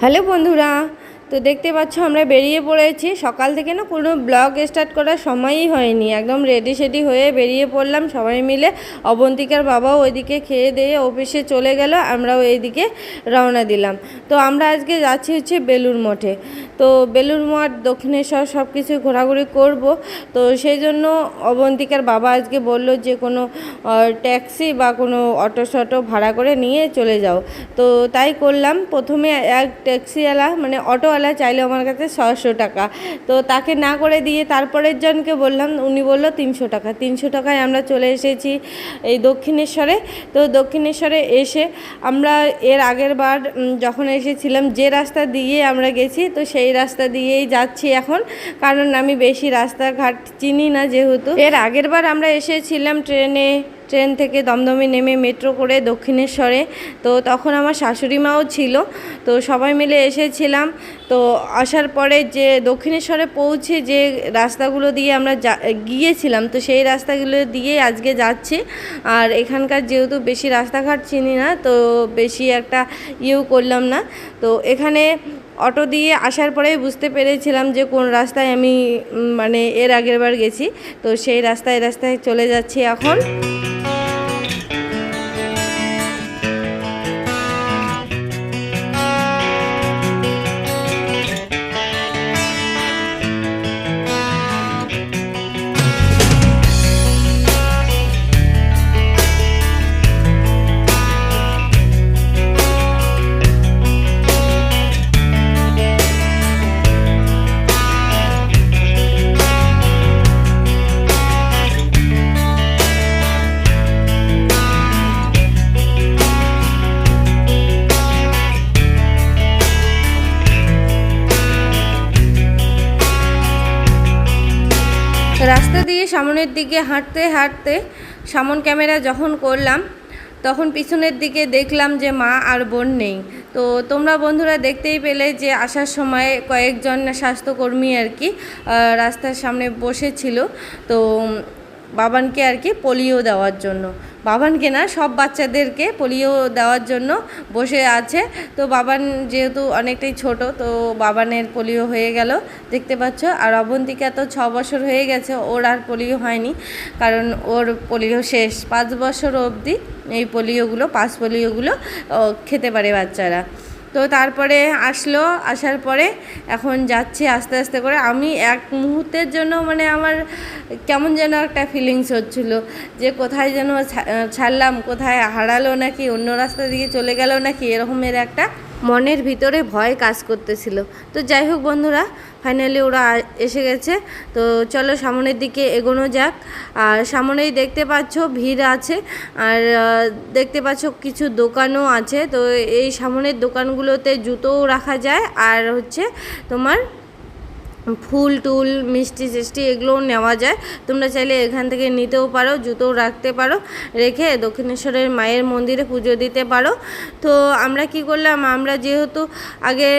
Hello বন্ধুরা তো দেখতে পাচ্ছ, আমরা বেরিয়ে পড়েছি। সকাল থেকে না কোনো ব্লগ স্টার্ট করার সময়ই হয়নি। একদম রেডি সেডি হয়ে বেরিয়ে পড়লাম সবাই মিলে। অবন্তিকার বাবাও ওইদিকে খেয়ে দিয়ে অফিসে চলে গেল, আমরাও এইদিকে রওনা দিলাম। তো আমরা আজকে যাচ্ছি হচ্ছে বেলুর মঠে। তো বেলুর মঠ, দক্ষিণেশ্বর সব কিছু ঘোরাঘুরি করব। তো সেই জন্য অবন্তিকার বাবা আজকে বলল যে কোনো ট্যাক্সি বা কোনো অটো শটো ভাড়া করে নিয়ে চলে যাও। তো তাই করলাম। প্রথমে এক ট্যাক্সিওয়ালা মানে অটোওয়ালা চাইলো আমার কাছে ছশো টাকা। তো তাকে না করে দিয়ে তারপরের জনকে বললাম, উনি বলল তিনশো টাকা। তিনশো টাকায় আমরা চলে এসেছি এই দক্ষিণেশ্বরে। তো দক্ষিণেশ্বরে এসে আমরা এর আগের বার যখন এসেছিলাম, যে রাস্তা দিয়ে আমরা গেছি, তো সেই রাস্তা দিয়েই যাচ্ছি এখন। কারণ আমি বেশি রাস্তাঘাট চিনি না যেহেতু। এর আগের বার আমরা এসেছিলাম ট্রেনে। ট্রেন থেকে দমদমে নেমে মেট্রো করে দক্ষিণেশ্বরে। তো তখন আমার শাশুড়ি মাও ছিল। তো সবাই মিলে এসেছিলাম। তো আসার পরে যে দক্ষিণেশ্বরে পৌঁছে যে রাস্তাগুলো দিয়ে আমরা গিয়েছিলাম, তো সেই রাস্তাগুলো দিয়ে আজকে যাচ্ছি। আর এখানকার যেহেতু বেশি রাস্তাঘাট চিনি না, তো বেশি একটা ইয়েও করলাম না। তো এখানে অটো দিয়ে আসার পরেই বুঝতে পেরেছিলাম যে কোন রাস্তায় আমি মানে এর আগের বার গেছি। তো সেই রাস্তায় রাস্তায় চলে যাচ্ছি এখন। সামনের দিকে হাঁটতে হাঁটতে সামন ক্যামেরা যখন করলাম, তখন পিছনের দিকে দেখলাম যে মা আর বোন নেই। তো তোমরা বন্ধুরা দেখতেই পেলে যে আসার সময় কয়েকজন স্বাস্থ্যকর্মী আর কি রাস্তার সামনে বসেছিল। তো বাবানকে আর কি পোলিও দেওয়ার জন্য। বাবানকে না, সব বাচ্চাদেরকে পোলিও দেওয়ার জন্য বসে আছে। তো বাবান যেহেতু অনেকটাই ছোট, তো বাবানের পোলিও হয়ে গেল, দেখতে পাচ্ছ। আর অবন্তিকা তো ছ বছর হয়ে গেছে, ওর আর পোলিও হয়নি। কারণ ওর পোলিও শেষ। পাঁচ বছর অবধি এই পোলিওগুলো, পাঁচ পোলিওগুলো খেতে পারে বাচ্চারা। তো তারপরে আসলো, আসার পরে এখন যাচ্ছি আস্তে আস্তে করে। আমি এক মুহূর্তের জন্য মানে আমার কেমন যেন একটা ফিলিংস হচ্ছিল যে কোথায় যেন ছাড়লাম, কোথায় হারালো নাকি, অন্য রাস্তা দিকে চলে গেল নাকি, এরকমের একটা মনের ভিতরে ভয় কাজ করতেছিল। তো যাই হোক বন্ধুরা ফাইনালি ওরা এসে গেছে। তো চলো সামনের দিকে এগোনো যাক। আর সামনেই দেখতে পাচ্ছ ভিড় আছে। আর দেখতে পাচ্ছ কিছু দোকানও আছে। তো এই সামনের দোকানগুলোতে জুতোও রাখা যায়। আর হচ্ছে তোমার ফুল টুল, মিষ্টি টিষ্টি এগুলোও নেওয়া যায়। তোমরা চাইলে এখান থেকে নিতেও পারো, জুতোও রাখতে পারো, রেখে দক্ষিণেশ্বরের মায়ের মন্দিরে পুজো দিতে পারো। তো আমরা কি করলাম, আমরা যেহেতু আগে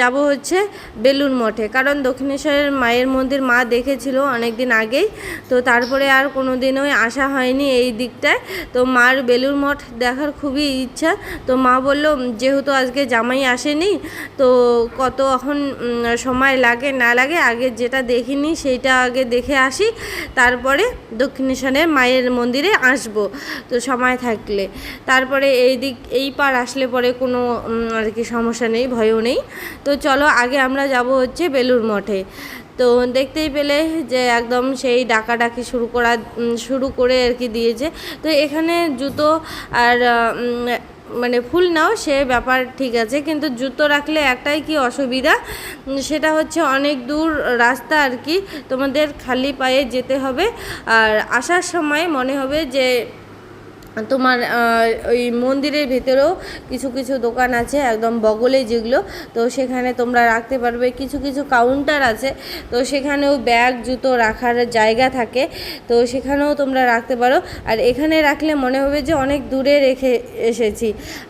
যাব হচ্ছে বেলুর মঠে, কারণ দক্ষিণেশ্বরের মায়ের মন্দির মা দেখেছিল অনেক দিন আগেই, তো তারপরে আর কোনো দিনই আসা হয়নি এই দিকটায়। তো মার বেলুর মঠ দেখার খুবই ইচ্ছা, তো মা বলল যেহেতু আজকে জামাই আসেনি, তো কত এখন সময় লাগে, না আগে যেটা দেখিনি সেইটা আগে দেখে আসি, তারপরে দক্ষিণেশ্বরের মায়ের মন্দিরে আসব, তো সময় থাকলে। তারপরে এই দিক, এই পার আসলে পরে কোনো আর কি সমস্যা নেই, ভয়ও নেই। তো চলো, আগে আমরা যাব হচ্ছে বেলুর মঠে। তো দেখতেই পেলে যে একদম সেই ডাকাডাকি শুরু করা শুরু করে আর কি দিয়েছে। তো এখানে জুতো আর মানে ফুল নাও, সে ব্যাপার ঠিক আছে, কিন্তু জুতো রাখলে একটাই কি অসুবিধা? সেটা হচ্ছে অনেক দূর রাস্তা আর কি, তোমাদের খালি পায়ে যেতে হবে। আর আসার সময় মনে হবে যে তোমার ওই মন্দিরের ভেতরেও কিছু কিছু দোকান আছে, একদম বগলে যেগুলো। তো সেখানে তোমরা রাখতে পারবে। কিছু কিছু কাউন্টার আছে। তো সেখানেও ব্যাগ, জুতো রাখার জায়গা থাকে। তো সেখানেও তোমরা রাখতে পারো। আর এখানে রাখলে মনে হবে যে অনেক দূরে রেখে এসেছি।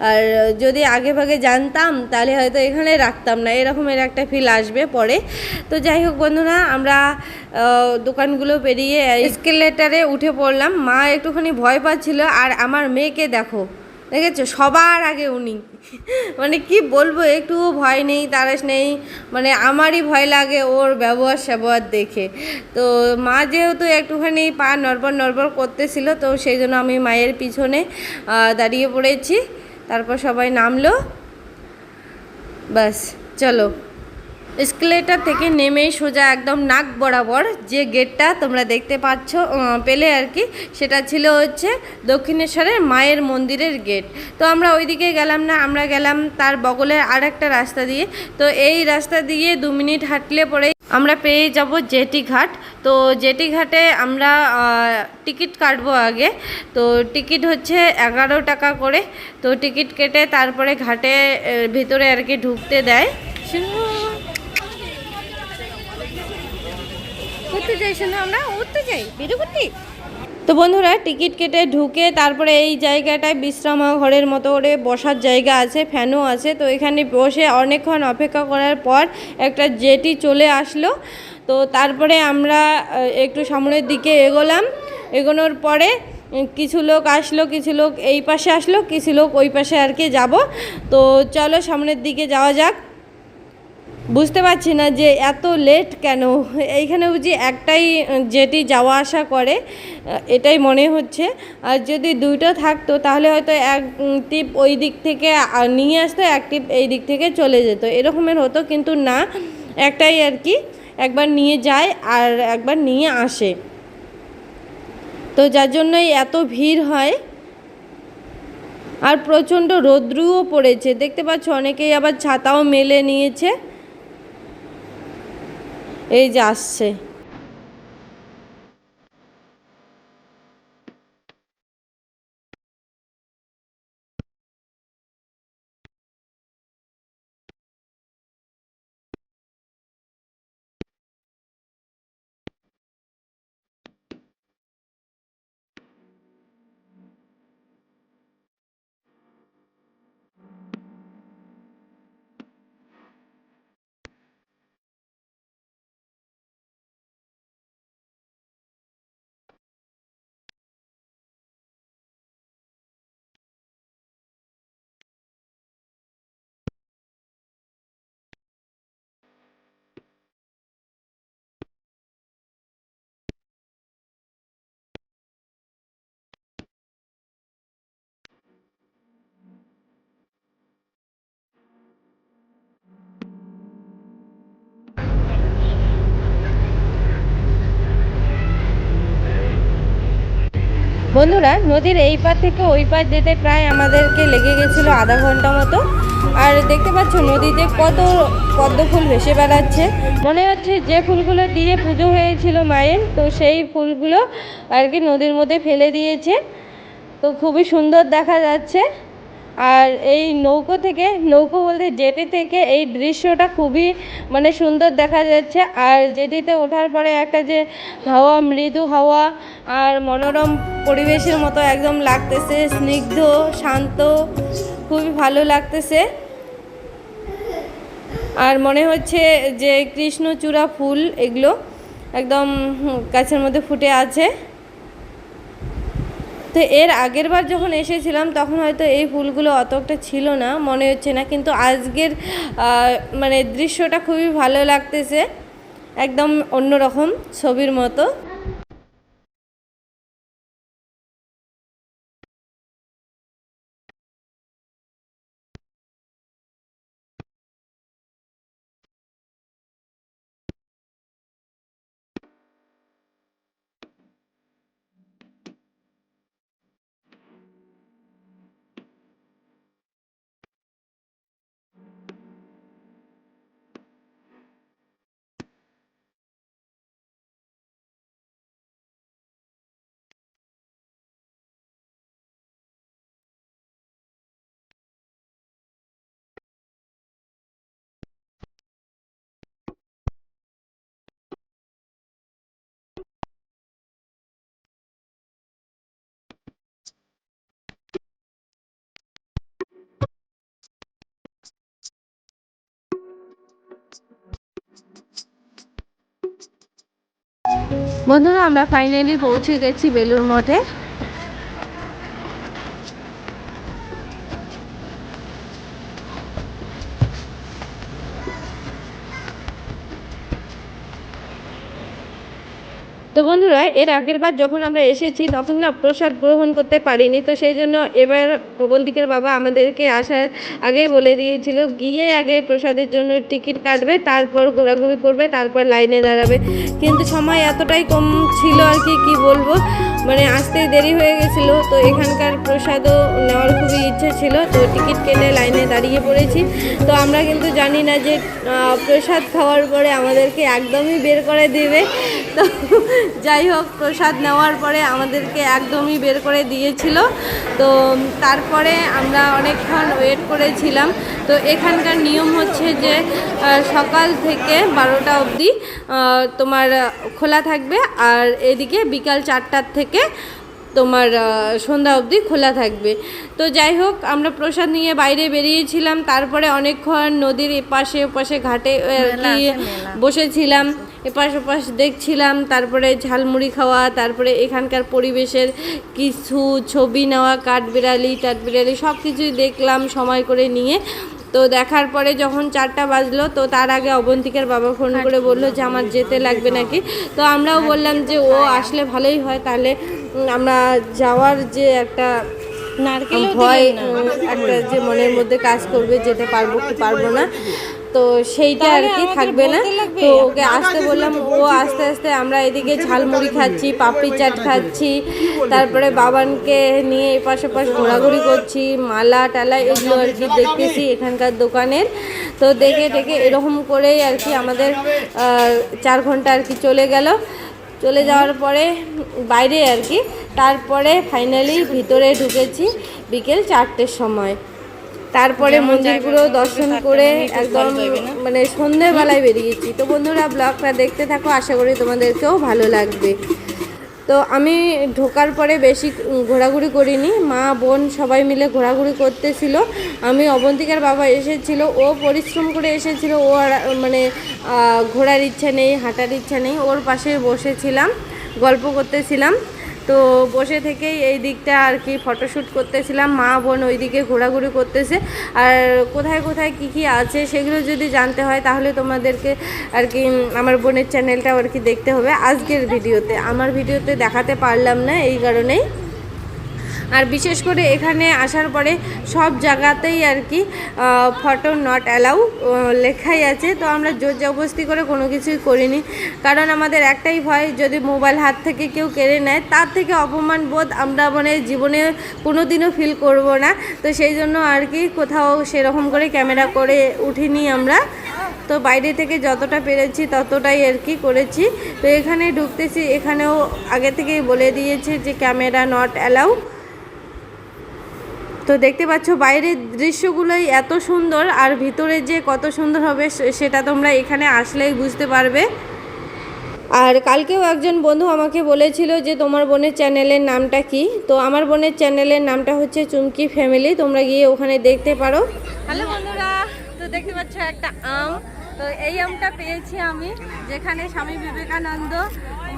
আর যদি আগে ভাগে জানতাম, তাহলে হয়তো এখানে রাখতাম না। এরকমের একটা ফিল আসবে পরে। তো যাই হোক বন্ধুরা, আমরা দোকানগুলো পেরিয়ে এসকেলেটারে উঠে পড়লাম। মা একটুখানি ভয় পাচ্ছিল। আর আমার মেয়েকে দেখো, দেখেছ? সবার আগে উনি। মানে কি বলব একটুও ভয় নেই তারাস নেই। মানে আমারই ভয় লাগে ওর ব্যবহার স্যাবহার দেখে। তো মা যেহেতু একটুখানি পা নড়বড় নড়বড় করতেছিল, তো সেই জন্য আমি মায়ের পিছনে দাঁড়িয়ে পড়েছি। তারপর সবাই নামলো। বাস চলো। এসকেলেটার থেকে নেমেই সোজা একদম নাক বরাবর যে গেটটা তোমরা দেখতে পাচ্ছ পেলে আর কি, সেটা ছিল হচ্ছে দক্ষিণেশ্বরের মায়ের মন্দিরের গেট। তো আমরা ওইদিকে গেলাম না, আমরা গেলাম তার বগলের আর একটা রাস্তা দিয়ে। তো এই রাস্তা দিয়ে দু মিনিট হাঁটলে পরে আমরা পেয়ে যাব জেটি ঘাট। তো জেটি ঘাটে আমরা টিকিট কাটবো আগে। তো টিকিট হচ্ছে এগারো টাকা করে। তো টিকিট কেটে তারপরে ঘাটে ভিতরে আর কি ঢুকতে দেয়। ঘুরতে যাই শোনো আমরা উঠতে যাই। বেরো করতে তো বন্ধুরা, টিকিট কেটে ঢুকে তারপরে এই জায়গাটায় বিশ্রাম ঘরের মতো করে বসার জায়গা আছে, ফ্যানও আছে। তো এখানে বসে অনেকক্ষণ অপেক্ষা করার পর একটা জেটি চলে আসলো। তো তারপরে আমরা একটু সামনের দিকে এগোলাম। এগোনোর পরে কিছু লোক আসলো, কিছু লোক এই পাশে আসলো, কিছু লোক ওই পাশে আর কি যাব। তো চলো সামনের দিকে যাওয়া যাক। বুঝতে পারছি না যে এত লেট কেন? এইখানে বুঝি একটাই যেটি যাওয়া আসা করে এটাই মনে হচ্ছে। আর যদি দুইটা থাকতো, তাহলে হয়তো এক টিপ ওই দিক থেকে নিয়ে আসতো, এক টিপ এই দিক থেকে চলে যেত। এরকমের হতো, কিন্তু না, একটাই আর কি, একবার নিয়ে যায় আর একবার নিয়ে আসে। তো যার জন্যই এত ভিড় হয়। আর প্রচণ্ড রৌদ্রুও পড়েছে। দেখতে পাচ্ছ, অনেকেই আবার ছাতাও মেলে নিয়েছে। এই যে আসছে। বন্ধুরা, নদীর এই পার থেকে ওই পার যেতে প্রায় আমাদেরকে লেগে গেছিল আধা ঘণ্টা মতো। আর দেখতে পাচ্ছ নদীতে কত পদ্ম ফুল ভেসে বেড়াচ্ছে। মনে হচ্ছে যে ফুলগুলো দিয়ে পুজো হয়েছিল মায়ের, তো সেই ফুলগুলো আর কি নদীর মধ্যে ফেলে দিয়েছে। তো খুবই সুন্দর দেখা যাচ্ছে। আর এই নৌকো থেকে, নৌকো বলতে জেটি থেকে এই দৃশ্যটা খুবই মানে সুন্দর দেখা যাচ্ছে। আর জেটিতে ওঠার পরে একটা যে হাওয়া, মৃদু হাওয়া আর মনোরম পরিবেশের মতো একদম লাগতেছে। স্নিগ্ধ, শান্ত, খুবই ভালো লাগতেছে। আর মনে হচ্ছে যে কৃষ্ণচূড়া ফুল এগুলো একদম গাছের মধ্যে ফুটে আছে। তো এর আগের বার যখন এসেছিলাম, তখন হয়তো এই ফুলগুলো অতটা ছিল না, মনে হচ্ছে না। কিন্তু আজকের মানে দৃশ্যটা খুবই ভালো লাগতেছে। একদম অন্যরকম ছবির মতো। বন্ধুরা আমরা ফাইনালি পৌঁছে গেছি বেলুর মঠে। বন্ধুরা, এর আগের বার যখন আমরা এসেছি, তখন না প্রসাদ গ্রহণ করতে পারিনি। তো সেই জন্য এবার প্রবন্তিকের বাবা আমাদেরকে আসার আগে বলে দিয়েছিল, গিয়ে আগে প্রসাদের জন্য টিকিট কাটবে, তারপর ঘোরাঘুরি করবে, তারপর লাইনে দাঁড়াবে। কিন্তু সময় এতটাই কম ছিল আর কি, কী বলব? মানে আসতেই দেরি হয়ে গেছিল। তো এখানকার প্রসাদও নেওয়ার খুবই ইচ্ছে ছিল। তো টিকিট কেটে লাইনে দাঁড়িয়ে পড়েছি। তো আমরা কিন্তু জানি না যে প্রসাদ খাওয়ার পরে আমাদেরকে একদমই বের করে দেবে। তো যাই হোক প্রসাদ নেওয়ার পরে আমাদেরকে একদমই বের করে দিয়েছিল। তো তারপরে আমরা অনেকক্ষণ ওয়েট করেছিলাম। তো এখানকার নিয়ম হচ্ছে যে সকাল থেকে বারোটা অবধি তোমার খোলা থাকবে আর এদিকে বিকাল চারটার থেকে তোমার সন্ধ্যা অবধি খোলা থাকবে। তো যাই হোক আমরা প্রসাদ নিয়ে বাইরে বেরিয়েছিলাম। তারপরে অনেকক্ষণ নদীর এপাশে ওপাশে ঘাটে বসেছিলাম। এপাশ ওপাশ দেখছিলাম তারপরে ঝালমুড়ি খাওয়া তারপরে এখানকার পরিবেশের কিছু ছবি নেওয়া কাঠবিড়ালি টাটবিড়ালি সব কিছুই দেখলাম সময় করে নিয়ে। তো দেখার পরে যখন চারটা বাজলো তো তার আগে অবন্তিকার বাবা ফোন করে বলল যে আমার যেতে লাগবে নাকি? তো আমরাও বললাম যে ও আসলে ভালোই হয় তাহলে। আমরা যাওয়ার যে একটা নারকেল ভয় একটা যে মনের মধ্যে কাজ করবে যেতে পারব কি পারব না। তো সেইটা আর কি থাকবে না। তো ওকে আসতে বললাম ও আস্তে আস্তে আমরা এদিকে ঝালমুড়ি খাচ্ছি পাপড়ি চাট খাচ্ছি তারপরে বাবানকে নিয়ে এপাশ ওপাশ ঘোরাঘুরি করছি মালা টালা এগুলো আর কি দেখতেছি এখানকার দোকানের। তো দেখে দেখে এরকম করেই আর কি আমাদের চার ঘণ্টা আর কি চলে গেল। চলে যাওয়ার পরে বাইরে আর কি তারপরে ফাইনালি ভিতরে ঢুকেছি বিকেল চারটের সময়। তারপরে মন্দিরগুলো দর্শন করে একদম মানে সন্ধ্যেবেলায় বেরিয়েছি। তো বন্ধুরা ব্লগটা দেখতে থাকো আশা করি তোমাদেরকেও ভালো লাগবে। তো আমি ঢোকার পরে বেশি ঘোরাঘুরি করিনি। মা বোন সবাই মিলে ঘোরাঘুরি করতেছিল। আমি অবন্তিকার বাবা এসেছিল ও পরিশ্রম করে এসেছিল ও আর মানে ঘোরার ইচ্ছা নেই হাঁটার ইচ্ছা নেই। ওর পাশে বসেছিলাম গল্প করতেছিলাম। তো বসে থেকেই এই দিকটা আর কি ফটোশ্যুট করতেছিলাম। মা বোন ওই দিকে ঘোরাঘুরি করতেছে। আর কোথায় কোথায় কি কি আছে সেগুলো যদি জানতে হয় তাহলে তোমাদেরকে আর কি আমার বোনের চ্যানেলটাও আর কি দেখতে হবে। আজকের ভিডিওতে আমার ভিডিওতে দেখাতে পারলাম না এই কারণেই। আর বিশেষ করে এখানে আসার পরে সব জায়গাতেই আর কি ফটো নট অ্যালাউ লেখাই আছে। তো আমরা জোর জবস্তি করে কোনো কিছুই করিনি। কারণ আমাদের একটাই ভয়, যদি মোবাইল হাত থেকে কেউ কেড়ে নেয়, তার থেকে অপমান বোধ আমরা মানে জীবনে কোনো দিনও ফিল করব না। তো সেই জন্য আর কি কোথাও সেরকম করে ক্যামেরা করে উঠিনি আমরা। তো বাইরে থেকে যতটা পেরেছি ততটাই আর কি করেছি। তো এখানে ঢুকতেছি, এখানেও আগে থেকেই বলে দিয়েছে যে ক্যামেরা নট অ্যালাউ তো দেখতে পাচ্ছ, বাইরের দৃশ্যগুলোই এত সুন্দর আর ভিতরে যে কত সুন্দর হবে সেটা তোমরা এখানে আসলেই বুঝতে পারবে। আর কালকেও একজন বন্ধু আমাকে বলেছিল যে, তোমার বোনের চ্যানেলের নামটা কি? তো আমার বোনের চ্যানেলের নামটা হচ্ছে চুমকি ফ্যামিলি, তোমরা গিয়ে ওখানে দেখতে পারো। হ্যালো বন্ধুরা, তো দেখতে পাচ্ছ একটা আম, তো এই আমটা পেয়েছি আমি, যেখানে স্বামী বিবেকানন্দ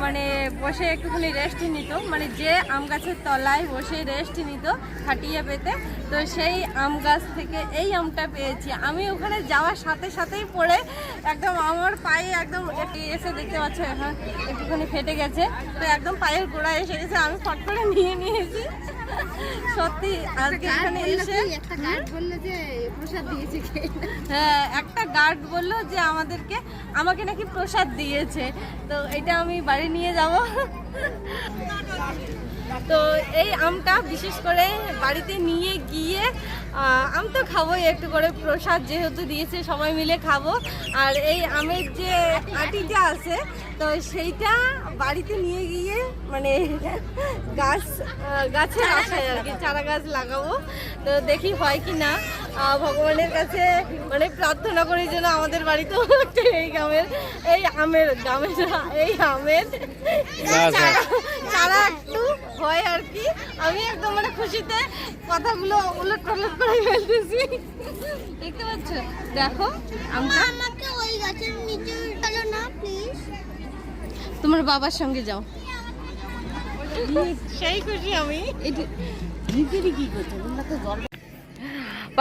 মানে বসে একটুখানি রেস্ট নিত। মানে যে আম গাছের তলায় বসে রেস্ট নিত খাটিয়ে পেতে। তো সেই আম গাছ থেকে এই আমটা পেয়েছি। আমি ওখানে যাওয়ার সাথে সাথেই পড়ে একদম আমার পায়ে একদম এসে দেখতে পাচ্ছ এখন একটুখানি ফেটে গেছে। তো একদম পায়ের গোড়ায় এসে গেছে আমি ফট করে নিয়ে নিয়েছি। সত্যি আজকে এখানে এসে একটা গার্ড বলল যে প্রসাদ দিয়েছে হ্যাঁ একটা গার্ড বলল যে আমাদেরকে আমাকে নাকি প্রসাদ দিয়েছে। তো এটা আমি বাড়ি নিয়ে যাব। তো এই আমটা বিশেষ করে বাড়িতে নিয়ে গিয়ে আম তো খাবোই একটু করে প্রসাদ যেহেতু দিয়েছে সবাই মিলে খাব। আর এই আমের যে আটিটা আছে তো সেইটা বাড়িতে নিয়ে গিয়ে মানে গাছ গাছের আশায় আর কি চারা গাছ লাগাবো। তো দেখি হয় কি না। ভগবানের কাছে মানে প্রার্থনা করি যেন আমাদের বাড়িতেও এই গামের এই আমের গামের না, এই আমের চারা একটু হয় আর কি? আমি একদম মানে খুশিতে কথাগুলো উলট পালট করে ফেলতেছি। দেখতে পাচ্ছ? দেখো আমাকে ওই গাছের নিচে চলো না প্লিজ তোমার বাবার সঙ্গে যাও। সেই খুশি আমি। কি করছ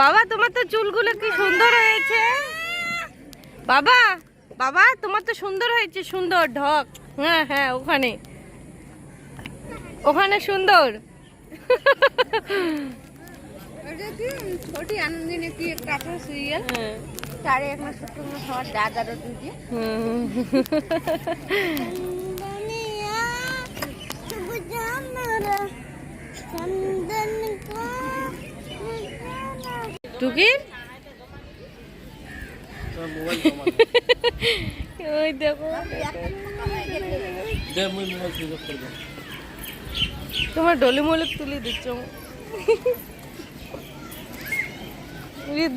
বাবা তোমার তো চুলগুলো কি সুন্দর হয়েছে? বাবা বাবা তোমার তো সুন্দর হয়েছে সুন্দর ঢক। হ্যাঁ হ্যাঁ ওখানে। ওখানে সুন্দর। ছোটি আনন্দিনী কি একটা আপনার সিরিয়াল হ্যাঁ। ছোট্ট টুকির? ওই দেখো। তোমার ডলি মলিক তুলে দিচ্ছ।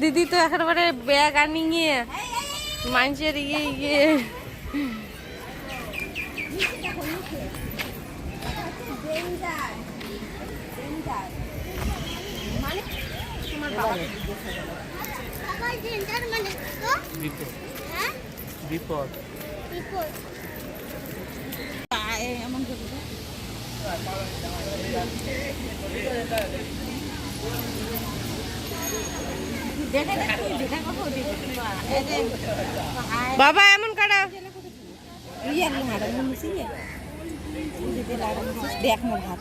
দিদি তো একেবারে ব্যাগ আনিয়ে মানুষের ইয়ে ইয়ে। বিপদ এমন বাবা এমন কাটা ইয়ে হাড়া মিশি দিদি লাড়া মিশি দেখ না ভাত।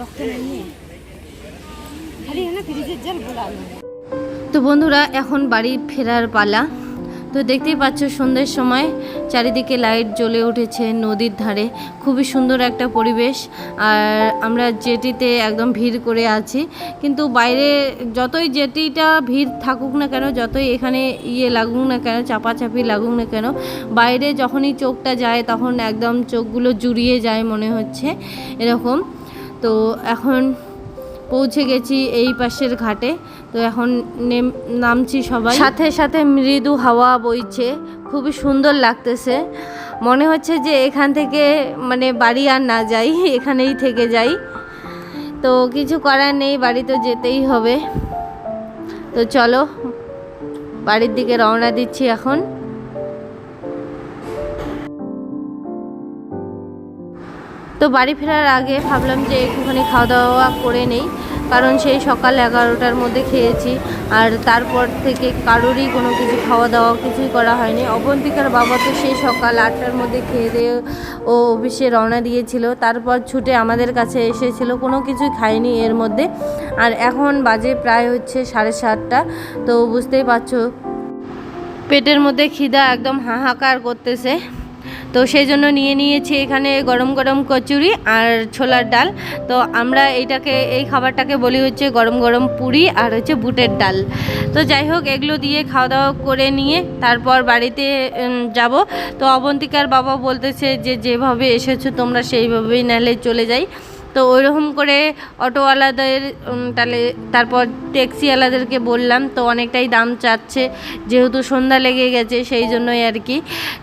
রক্ত নিয়ে। খালি ফ্রিজের জল বলানো তো বন্ধুরা এখন বাড়ি ফেরার পালা। তো দেখতেই পাচ্ছ সন্ধ্যের সময়, চারিদিকে লাইট জ্বলে উঠেছে নদীর ধারে। খুবই সুন্দর একটা পরিবেশ। আর আমরা জেটিতে একদম ভিড় করে আছি, কিন্তু বাইরে যতই জেটিটা ভিড় থাকুক না কেন, যতই এখানে ইয়ে লাগুক না কেন, চাপাচাপি লাগুক না কেন, বাইরে যখনই চোখটা যায় তখন একদম চোখগুলো জুড়িয়ে যায় মনে হচ্ছে এরকম। তো এখন পৌঁছে গেছি এই পাশের ঘাটে। তো এখন নেম, নামছি সবাই। সাথে সাথে মৃদু হাওয়া বইছে, খুবই সুন্দর লাগতেছে। মনে হচ্ছে যে এখান থেকে মানে বাড়ি আর না যাই, এখানেই থেকে যাই। তো কিছু করার নেই, বাড়ি তো যেতেই হবে। তো চলো, বাড়ির দিকে রওনা দিচ্ছি এখন। তো বাড়ি ফেরার আগে ভাবলাম যে একটুখানি খাওয়া দাওয়া করে নেই, কারণ সেই সকাল এগারোটার মধ্যে খেয়েছি। আর তারপর থেকে কারোরই কোনো কিছু খাওয়া দাওয়া কিছুই করা হয়নি। অবন্তিকার বাবা তো সেই সকাল আটটার মধ্যে খেয়ে দিয়ে ও অফিসে রওনা দিয়েছিল। তারপর ছুটে আমাদের কাছে এসেছিল। কোনো কিছুই খায়নি এর মধ্যে। আর এখন বাজে প্রায় হচ্ছে সাড়ে সাতটা। তো বুঝতেই পারছ, পেটের মধ্যে খিদা একদম হাহাকার করতেছে। তো সেই জন্য নিয়ে নিয়েছি এখানে গরম গরম কচুরি আর ছোলার ডাল। তো আমরা এইটাকে, এই খাবারটাকে বলি হচ্ছে গরম গরম পুরি আর হচ্ছে বুটের ডাল। তো যাই হোক, এগুলো দিয়ে খাওয়া দাওয়া করে নিয়ে তারপর বাড়িতে যাব। তো অবন্তিকার বাবা বলতেছে যে, যেভাবে এসেছ তোমরা সেইভাবেই নাহলে চলে যাই। তো ওইরকম করে অটোওয়ালাদের তাহলে তারপর ট্যাক্সিওয়ালাদেরকে বললাম, তো অনেকটাই দাম চাচ্ছে, যেহেতু সন্ধ্যা লেগে গেছে সেই জন্যই আর কি,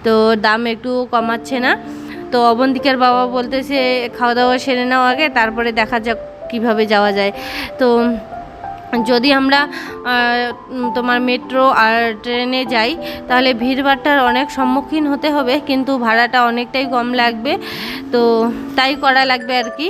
তো দাম একটু কমাচ্ছে না। তো অবন্তিকার বাবা বলতেছে খাওয়া দাওয়া সেরে নাও আগে, তারপরে দেখা যাক কীভাবে যাওয়া যায়। তো যদি আমরা তোমার মেট্রো আর ট্রেনে যাই, তাহলে ভিড়ভাট্টার অনেক সম্মুখীন হতে হবে, কিন্তু ভাড়াটা অনেকটাই কম লাগবে। তো তাই করা লাগবে আর কি।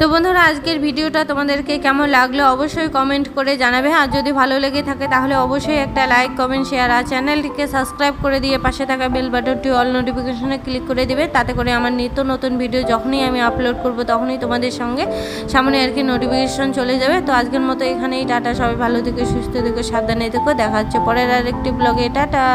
তো বন্ধুরা, আজকের ভিডিওটা তোমাদেরকে কেমন লাগল অবশ্যই কমেন্ট করে জানাবে। আর যদি ভালো লেগে থাকে, তাহলে অবশ্যই একটা লাইক কমেন্ট শেয়ার আর চ্যানেলটিকে সাবস্ক্রাইব করে দিয়ে পাশে থাকা বেল বাটনটি অল নোটিফিকেশনে ক্লিক করে দিবে। তাতে করে আমার নিত্য নতুন ভিডিও যখনই আমি আপলোড করব, তখনই তোমাদের সঙ্গে সামনে আর কি নোটিফিকেশন চলে যাবে। তো আজকের মতো এখানেই, টাটা। সবাই ভালো থেকো, সুস্থ থেকো, সাবধানে থেকো। দেখা হচ্ছে পরের আর একটি ব্লগে টাটা!